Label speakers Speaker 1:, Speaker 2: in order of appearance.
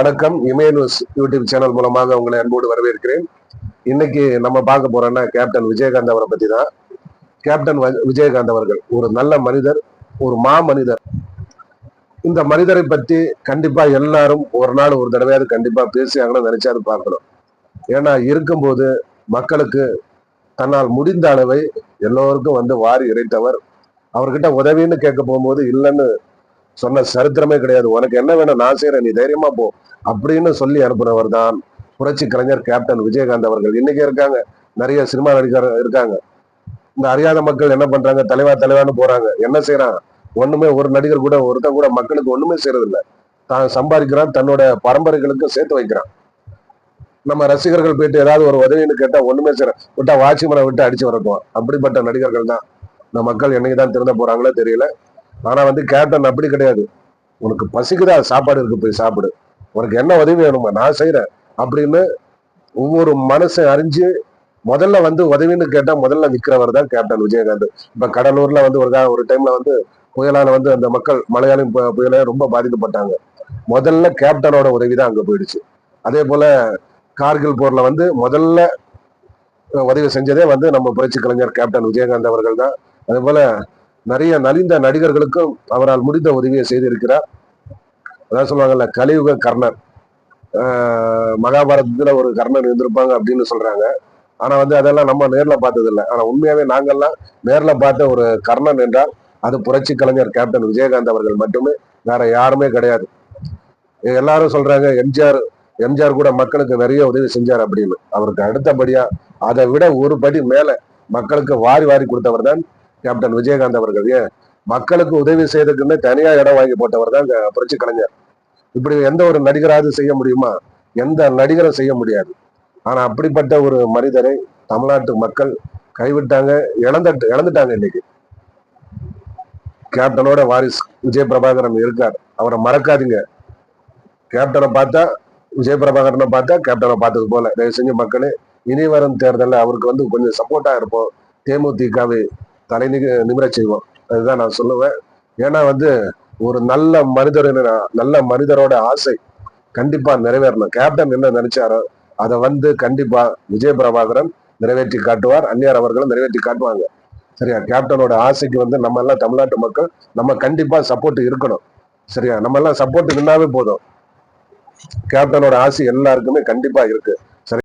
Speaker 1: வணக்கம். இமய news YouTube channel மூலமாக உங்களை அன்போடு வரவேற்கிறேன். இன்னைக்கு நம்ம பார்க்க போறோம்னா கேப்டன் விஜயகாந்த் அவரை பத்தி தான் கேப்டன் வ- விஜயகாந்த் அவர்கள் ஒரு நல்ல மனிதர் ஒரு மா மனிதர் இந்த மனிதரை பத்தி கண்டிப்பா எல்லாரும் ஒரு நாள் ஒரு தடவையாவது கண்டிப்பா பேசியாங்கன்னு நினைச்சாது பார்க்கணும். ஏன்னா இருக்கும்போது மக்களுக்கு தன்னால் முடிந்த அளவை எல்லோருக்கும் வந்து வாரி இறைத்தவர். அவர்கிட்ட உதவின்னு கேட்க போகும்போது இல்லைன்னு சொன்ன சரித்திரமே கிடையாது. உனக்கு என்ன வேணும்? நான் செய்யறேன் நீ தைரியமா போ. அப்படின்னு சொல்லி அனுப்புனவர் தான் புரட்சி கலைஞர் கேப்டன் விஜயகாந்த் அவர்கள். இன்னைக்கு இருக்காங்க. நிறைய சினிமா நடிகர் இருக்காங்க. இந்த அறியாத மக்கள் என்ன பண்றாங்க? தலைவா தலைவான்னு போறாங்க. என்ன செய்யறான் ஒண்ணுமே ஒரு நடிகர் கூட ஒருத்தன் கூட மக்களுக்கு ஒண்ணுமே செய்யறது தான் சம்பாதிக்கிறான். தன்னோட பரம்பரைகளுக்கு சேர்த்து வைக்கிறான். நம்ம ரசிகர்கள் போயிட்டு ஏதாவது ஒரு உதவின்னு கேட்டா ஒண்ணுமே செய்யற விட்டா வாட்சிமனை விட்டு அடிச்சு வரட்டும் அப்படிப்பட்ட நடிகர்கள் தான். இந்த மக்கள் என்னைக்கு தான் திருந்த போறாங்களோ தெரியல. ஆனா வந்து கேப்டன் அப்படி கிடையாது. உனக்கு பசிக்குதா? சாப்பாடு இருக்கு போய் சாப்பிடு. உனக்கு என்ன உதவி வேணுமா நான் செய்யறேன் அப்படின்னு ஒவ்வொரு மனசை அறிஞ்சு முதல்ல வந்து உதவின்னு கேட்டா முதல்ல நிக்கிறவர் தான் கேப்டன் விஜயகாந்த். இப்ப கடலூர்ல வந்து ஒரு ஒரு டைம்ல வந்து புயலால வந்து அந்த மக்கள் மலையாளம் பு- புயலால ரொம்ப பாதிக்கப்பட்டாங்க. முதல்ல கேப்டனோட உதவி தான் அங்க போயிடுச்சு. அதே போல கார்கில் போர்ல வந்து முதல்ல உதவி செஞ்சதே வந்து நம்ம புரட்சி கலைஞர் கேப்டன் விஜயகாந்த் அவர்கள் தான். அதே போல நிறைய நலிந்த நடிகர்களுக்கும் அவரால் முடிந்த உதவியை செய்திருக்கிறார். அதான் சொல்லுவாங்கல்ல கலியுக கர்ணன். ஆஹ் ஒரு கர்ணன் இருந்திருப்பாங்க அப்படின்னு சொல்றாங்க. ஆனா வந்து அதெல்லாம் நம்ம நேரில் பார்த்ததில்லை. ஆனால் உண்மையாகவே நாங்கள்லாம் நேரில் நேர்ல பார்த்த ஒரு கர்ணன் என்றால் அது புரட்சி கலைஞர் கேப்டன் விஜயகாந்த் அவர்கள் மட்டுமே வேற யாருமே கிடையாது. எல்லாரும் சொல்றாங்க எம்ஜிஆர் எம்ஜிஆர் கூட மக்களுக்கு நிறைய உதவி செஞ்சார் அப்படின்னு. அவருக்கு அடுத்தபடியா அதை விட ஒரு படி மேல மக்களுக்கு வாரி வாரி கொடுத்தவர் தான் கேப்டன் விஜயகாந்த் அவர்கள் ஏன்? மக்களுக்கு உதவி செய்யறதுக்குன்னு தனியா இடம் வாங்கி போட்டவர் தான் புரட்சி கலைஞர். இப்படி எந்த ஒரு நடிகராவது செய்ய முடியுமா? எந்த நடிகரும் செய்ய முடியாது. ஆனா அப்படிப்பட்ட ஒரு மனிதரை தமிழ்நாட்டு மக்கள் கைவிட்டாங்க இழந்துட்டு இழந்துட்டாங்க இன்னைக்கு. கேப்டனோட வாரிஸ் விஜய் பிரபாகரன் இருக்கார். அவரை மறக்காதீங்க. கேப்டனை பார்த்தா விஜய் பிரபாகரனை பார்த்தா கேப்டனை பார்த்தது போல. தயவு செஞ்சு மக்களே இனி வரும் தேர்தலில் அவருக்கு வந்து கொஞ்சம் சப்போர்ட்டா இருப்போம். தேமுதிகவை தலை நிமிர நிமிரச் செய்வோம். அதுதான் நான் சொல்லுவேன். ஏன்னா வந்து ஒரு நல்ல மனிதர் நல்ல மனிதரோட ஆசை கண்டிப்பா நிறைவேறணும். கேப்டன் என்ன நினைச்சாரோ அதை வந்து கண்டிப்பா விஜய் பிரபாகரன் நிறைவேற்றி காட்டுவார். அந்நியார் அவர்களும் நிறைவேற்றி காட்டுவாங்க. சரியா? கேப்டனோட ஆசைக்கு வந்து நம்ம எல்லாம் தமிழ்நாட்டு மக்கள் நம்ம கண்டிப்பா சப்போர்ட் இருக்கணும். சரியா? நம்ம எல்லாம் சப்போர்ட் இருந்தாவே போதும். கேப்டனோட ஆசை எல்லாருக்குமே கண்டிப்பா இருக்கு.